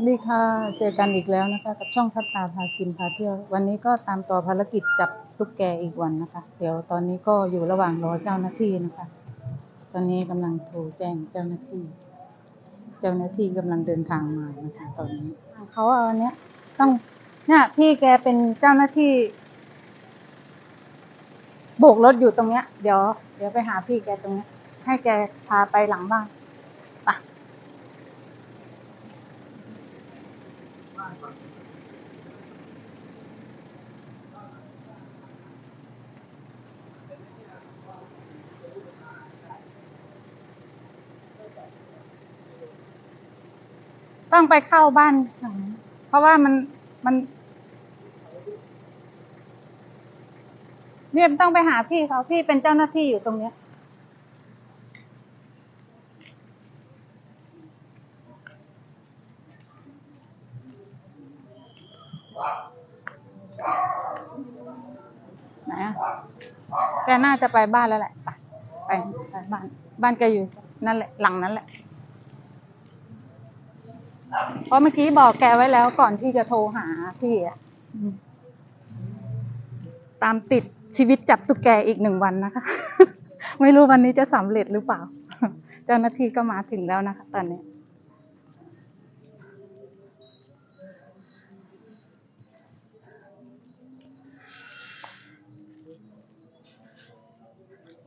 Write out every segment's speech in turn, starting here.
สดีค่ะ เจอกันอีกแล้วนะคะ กับช่องพัฒนาพากินพาเที่ยว วันนี้ก็ตามต่อภารกิจจับตุ๊กแกอีกวันนะคะ เดี๋ยวตอนนี้ก็อยู่ระหว่างรอเจ้าหน้าที่นะคะ ตอนนี้กำลังโทรแจ้งเจ้าหน้าที่ เจ้าหน้าที่กำลังเดินทางมานะคะตอนนี้เขาเอาอันเนี้ยต้องเนี่ยพี่แกเป็นเจ้าหน้าที่โบกรถอยู่ตรงเนี้ย เดี๋ยว เดี๋ยวไปหาพี่แกตรงเนี้ยให้แกพาไปหลังบ้านไป ต้องไปเข้าบ้านหลังเพราะว่ามันมัน เนี่ยต้องไปหาพี่เขาพี่เป็นเจ้าหน้าที่อยู่ตรงเนี้ย ไหนอะแกน่าจะไปบ้านแล้วแหละ ไปไปบ้าน บ้านแกอยู่นั่นแหละ หลังนั้นแหละ เพราะเมื่อกี้บอกแกไว้แล้วก่อนที่จะโทรหาพี่อะตามติดชีวิตจับตุ๊กแกอีกหนึ่งวันนะคะ ไม่รู้วันนี้จะสำเร็จหรือเปล่า เจ้าหน้าที่ก็มาถึงแล้วนะคะ ตอนนี้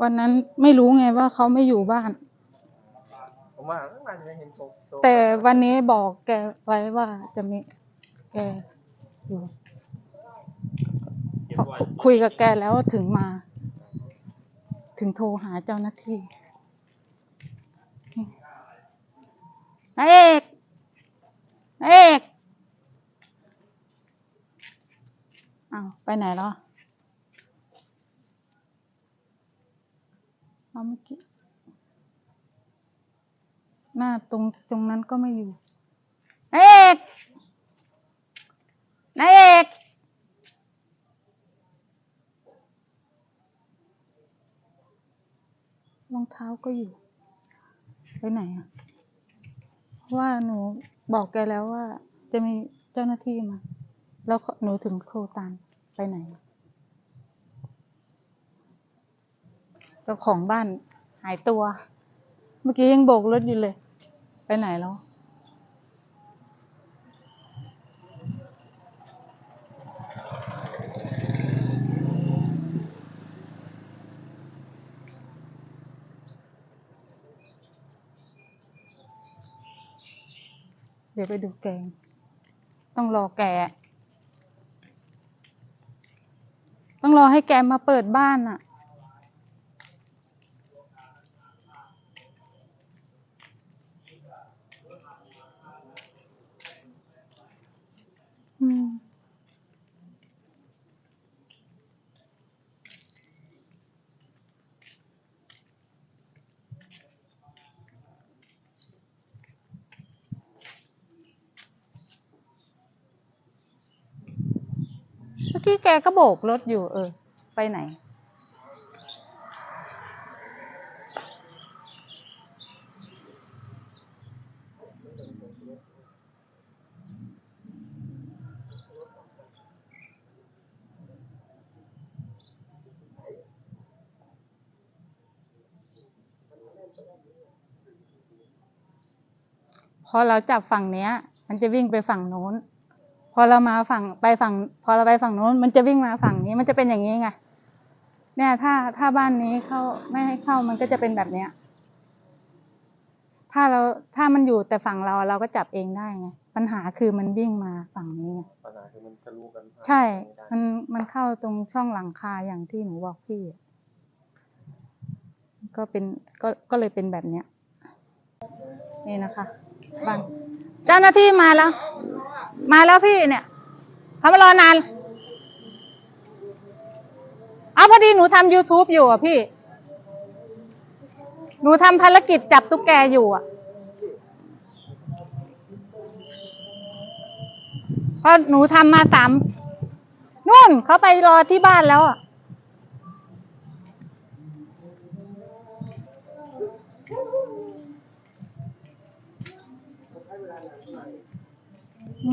วันนั้นไม่รู้ไงว่าเขาไม่อยู่บ้าน ผมว่าตั้งนานยังเห็นโตโตแต่วันนี้บอกแกไว้ว่าจะมีแกอยู่เก็บพอไว้คุยกับแกแล้วถึงมา ถึงโทรหาเจ้าหน้าที่นายเอกนายเอกอ้าวไปไหนแล้ว เอาเมื่อกี้หน้าตรงตรงนั้นก็ไม่อยู่นายเอกนายเอกรองเท้าก็อยู่ ไปไหนอะเพราะว่าหนูบอกแกแล้วว่า จะมีเจ้าหน้าที่มา แล้วหนูถึงโทรตามไปไหน เจ้าของบ้านหายตัว เมื่อกี้ยังโบกรถอยู่เลย ไปไหนแล้วเดี๋ยวไปดูแกง ต้องรอแก ต้องรอให้แกมาเปิดบ้านอะ กี้แกก็โบกรถอยู่เออ ไปไหน พอเราจับฝั่งเนี้ย มันจะวิ่งไปฝั่งโน้น พอเรามาฝั่งไปฝั่ง พอเราไปฝั่งโน้น มันจะวิ่งมาฝั่งนี้มันจะเป็นอย่างนี้ไงเนี่ยถ้าถ้าบ้านนี้เข้าไม่ให้เข้ามันก็จะเป็นแบบเนี้ย ถ้าเราถ้ามันอยู่แต่ฝั่งเราเราก็จับเองได้ไงปัญหาคือมันวิ่งมาฝั่งนี้ไงปัญหาคือมันทะลุกันผ่านใช่ไม่ได้มันมันเข้าตรงช่องหลังคาอย่างที่หนูบอกพี่อะก็เป็นก็ก็เลยเป็นแบบเนี้ยนี่นะคะบ้าน เจ้าหน้าที่มาแล้ว มาแล้วพี่เนี่ยเขามารอนานเอาพอดีหนูทำ youtube อยู่อะพี่ หนูทำภารกิจจับตุ๊กแกอยู่อะ เพราะหนูทำมาสามนู่นเขาไปรอที่บ้านแล้วอะ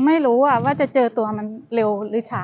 ไม่รู้อะว่าจะเจอตัวมันเร็วหรือช้า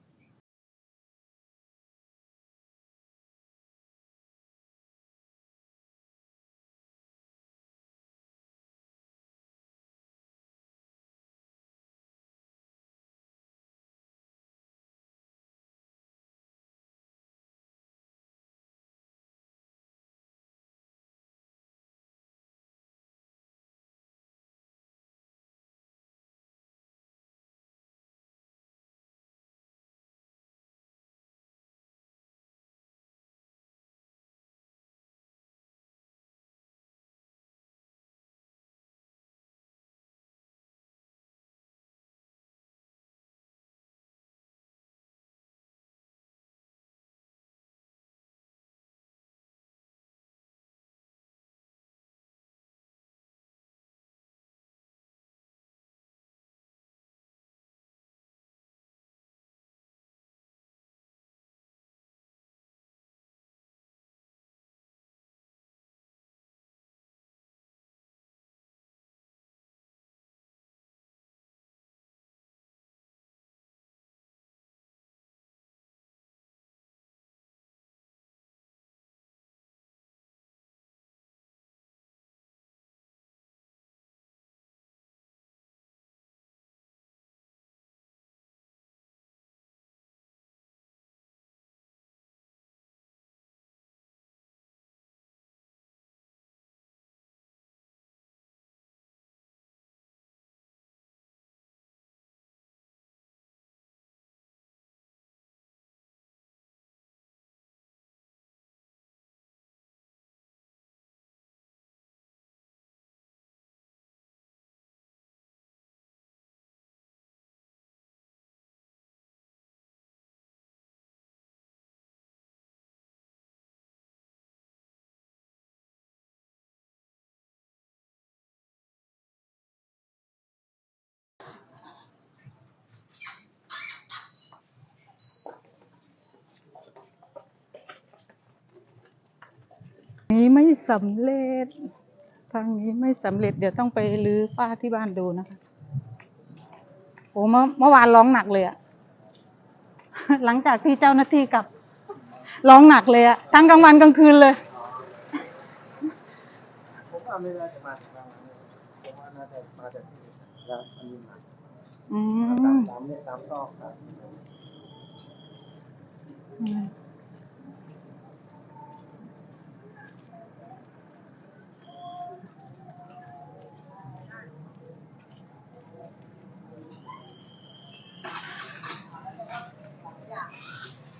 ไม่สำเร็จ ทางนี้ไม่สำเร็จ เดี๋ยวต้องไปรื้อฝ้าที่บ้านดูนะคะโอ้เมื่อเมื่อวานร้องหนักเลยอะหลังจากที่เจ้าหน้าที่กลับร้องหนักเลยอะทั้งกลางวันกลางคืนเลย ผมว่าไม่น่าจะมาถึงบ้านเราเนี่ยผมผมว่าน่าจะมาจากที่อื่นแล้วมันมีมาอืตามมตามเนี่ยตามซอกครับอืม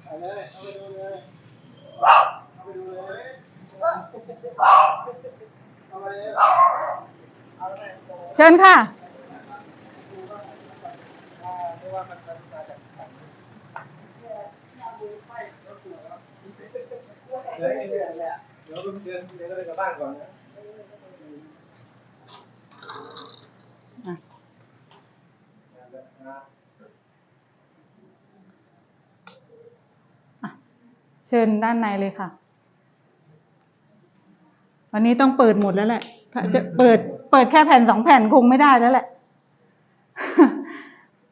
เอาเลยเอาไปดูเลยเอาไปดูเลยเอาไปเลยเอา เชิญค่ะ เดี๋ยวเดี๋ยวเดี๋ยวเดือนเดือนก็เลยกลับบ้านก่อนนะเชิญด้านในเลยค่ะ วันนี้ต้องเปิดหมดแล้วแหละถ้าจะเปิด เปิดแค่แผ่นสองแผ่นคงไม่ได้แล้วแหละ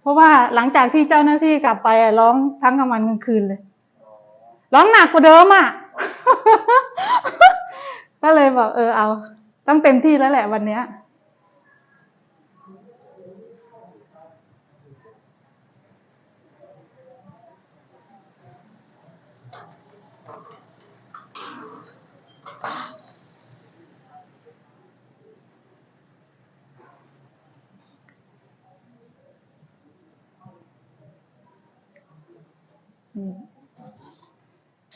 เพราะว่าหลังจากที่เจ้าหน้าที่กลับไปร้องทั้งกลางวันกลางคืนเลย ร้องหนักกว่าเดิมอะ ก็เลยบอกเออเอา ต้องเต็มที่แล้วแหละวันเนี้ย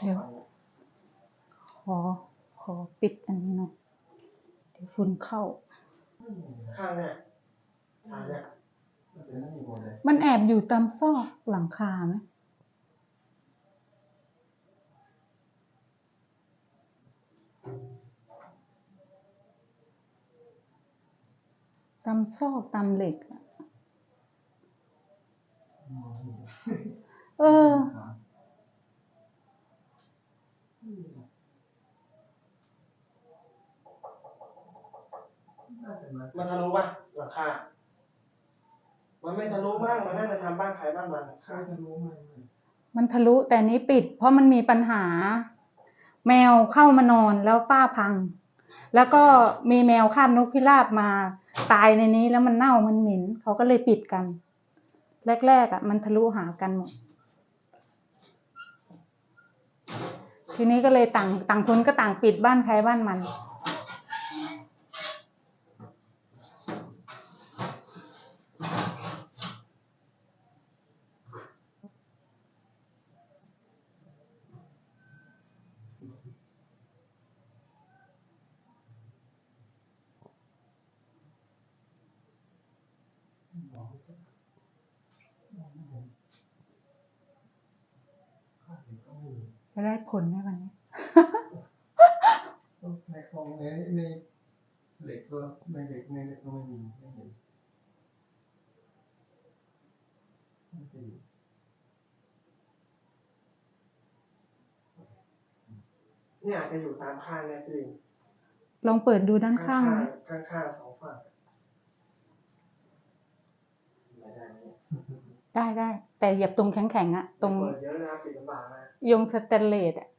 เดี๋ยว ขอ ขอปิดอันนี้หน่อยเดี๋ยวฝุ่นเข้า ข้างเนี่ยข้างเนี่ยมันเป็นนั่นอีกหมดเลยมันแอบอยู่ตามซอกหลังคาไหมตามซอกตามเหล็กอะเออ มันทะลุป่ะหลังคา มันไม่ทะลุมากมันน่าจะทำบ้านใครบ้านมันหลังคาทะลุมากมันทะลุแต่นี้ปิด เพราะมันมีปัญหา แมวเข้ามานอนแล้วฝ้าพัง แล้วก็มีแมวคาบนกพิราบมาตายในนี้แล้วมันเน่ามันเหม็นเขาก็เลยปิดกัน แรกๆอะ มันทะลุหากันหมด ทีนี้ก็เลยต่างต่างคนก็ต่างปิดบ้านใครบ้านมัน จะได้ผลไหมวันนี้ในคลองในในเหล็กก็ในเหล็กในเหล็กก็ไม่มีไม่เห็นไม่เห็นเนี่ยอาจจะอยู่ตามข้างนี่ยพี่ลองเปิดดูด้านข้างข้างข้างสองฝั่งไม่ ได้เนี่ยได้ได้ แต่เหยียบตรงแข็งๆอะตรงเปิดเยอะนะครับปิดลำบากนะยงสแตนเลสอะ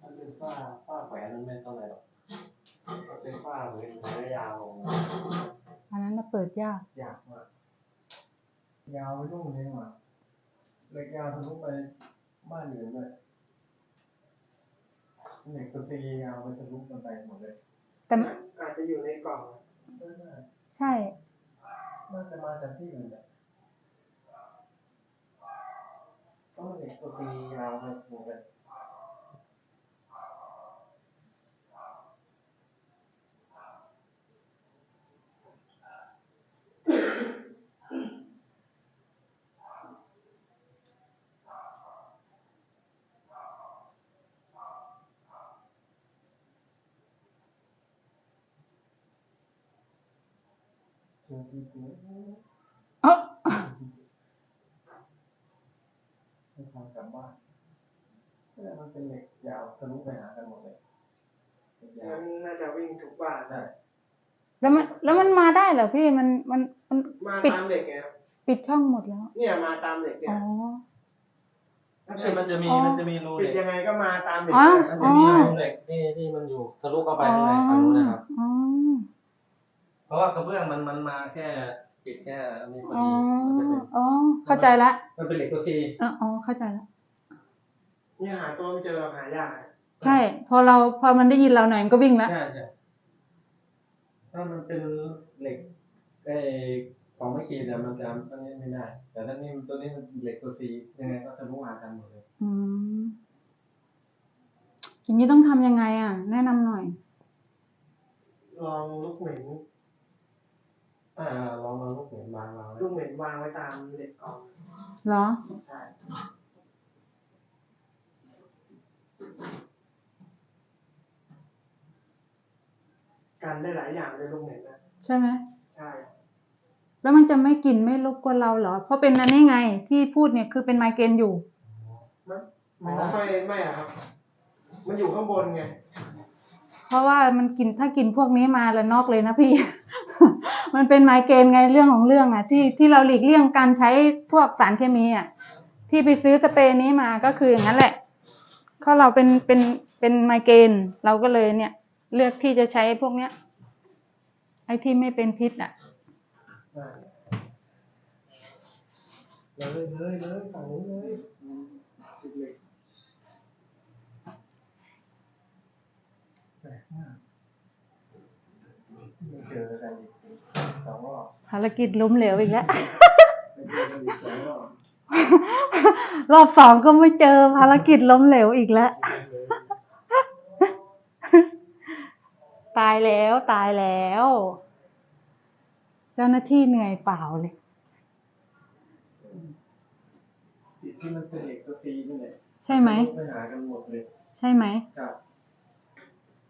มันเป็นฝ้าฝ้าแขวนมันไม่เท่าไหร่หรอกมันเป็นฝ้าเหมือนระยะยาวอันนั้นน่ะเปิดยากยากมากยาวไปนู่นเลยว่ะเหล็กยาวทะลุไปบ้านอื่นเลย เหล็กตัวซียาวไปทะลุกันไปหมดเลย แต่อาจจะอยู่ในกล่องใช่ น่าจะมาจากที่อื่นแหละก็เหล็กตัวซียาวไปหมดเลย เจอที่ตัว เอ้อ ให้ทางกลับบ้านเนี่ยมันเป็นเหล็กยาวทะลุไปหากันหมดเลยเหล็กยาวมันน่าจะวิ่งทุกบ้านใช่แล้วมันแล้วมันมาได้เหรอพี่มันมันมันมาปิดตามเหล็กไงครับปิดช่องหมดแล้ว เนี่ยมาตามเหล็กเนี่อ๋ยอถถ้าเนี่ปิยดมันจะมีอ๋อมันจะมีรูปิเหดล็กยังไงก็มาตามเหล็กอ๋อนั่นมันแหจะละมีรูเหล็กที่ที่มันอยู่ทะลุเข้าไปข้างในฝั่งนู้นนะครับอ๋อเพ ราะว่ากระเบื้องมันมันมาแค่ปิดแค่อันนี้พออ๋อดีมันจะเป็นอ๋อเข้าใจละมันเป็นเหล็กตัวซีเอออ๋อเข้าใจละนี่หาตัวไม่เจอเราหายาก ใช่ พอเราพอมันได้ยินเราหน่อยมันก็วิ่งละใช่ใช่ถ้ามันเป็นเหล็กไอ้ของไม่ขีดเนี่ยมันจะอันนี้ไม่ได้ แต่ถ้านี่ตัวนี้มันเหล็กตัวซียังไงก็ทะลุหากันหมดเลย อืมอย่างนี้ต้องทำยังไงอะ แนะนำหน่อย ลองลูกเหม็น อ่าลองลองลูกเหม็นวางวางไว้ลูกเหม็นวางไว้ตามเหล็กกล่องเหรอ ใช่กันได้หลายอย่างเลยลูกเหม็นนะใช่ไหมใช่แล้วมันจะไม่กลิ่นไม่รบกวนเราเหรอ เพราะเป็นอันนี้ไง ที่พูดเนี่ยคือเป็นไมเกรนอยู่ ไม่อ๋อไม่ไม่อะครับ มันอยู่ข้างบนไง เพราะว่ามันกินถ้ากินพวกนี้มาแล้วนอกเลยนะพี่ มันเป็นไมเกรนไงเรื่องของเรื่องอะ ที่ที่เราหลีกเลี่ยงการใช้พวกสารเคมีอะที่ไปซื้อสเปรย์นี้มาก็คืออย่างนั้นแหละเพราะเราเป็นเป็นเป็นไมเกรนเราก็เลยเนี่ย เลือกที่จะใช้พวกเนี้ย ไอ้ที่ไม่เป็นพิษอะได้เลยเลยเลยฝั่งนู้นเลยติดเหล็กแปลกมากเจอกันอีก ภารกิจล้มเหลวอีกแล้วไม่เจอกันอีกสองรอบรอบสองก็ไม่เจอภารกิจล้มเหลวอีกแล้ว ตายแล้วตายแล้ว เจ้าหน้าที่เหนื่อยเปล่าเลยติดที่มันเป็นเหล็กตัวซีนี่แหละใช่ไหมไปหากันหมดเลย ใช่ไหมครับ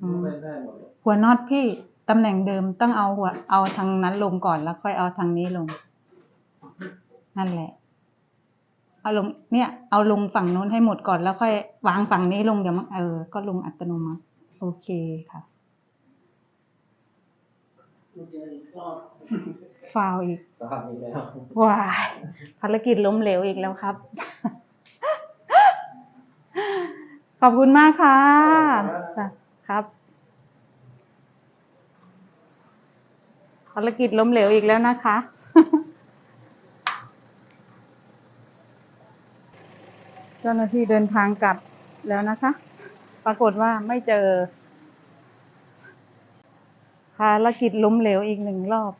อืมไม่ได้หมดเลยหัวน็อตพี่ ตำแหน่งเดิมต้องเอาหัวเอาทางนั้นลงก่อนแล้วค่อยเอาทางนี้ลง นั่นแหละ เอาลงเนี่ย เอาลงฝั่งนู้นให้หมดก่อนแล้วค่อยวางฝั่งนี้ลงเดี๋ยวมันเออ ก็ลงอัตโนมัติ โอเคค่ะเจออีกรอบฟาวอีกสภาพนี้แล้วว้ายภารกิจล้มเหลวอีกแล้วครับ ขอบคุณมากค่ะค่ะครับ ภารกิจล้มเหลวอีกแล้วนะคะ เจ้าหน้าที่เดินทางกลับแล้วนะคะ ปรากฏว่าไม่เจอ ภารกิจล้มเหลวอีกหนึ่งรอบ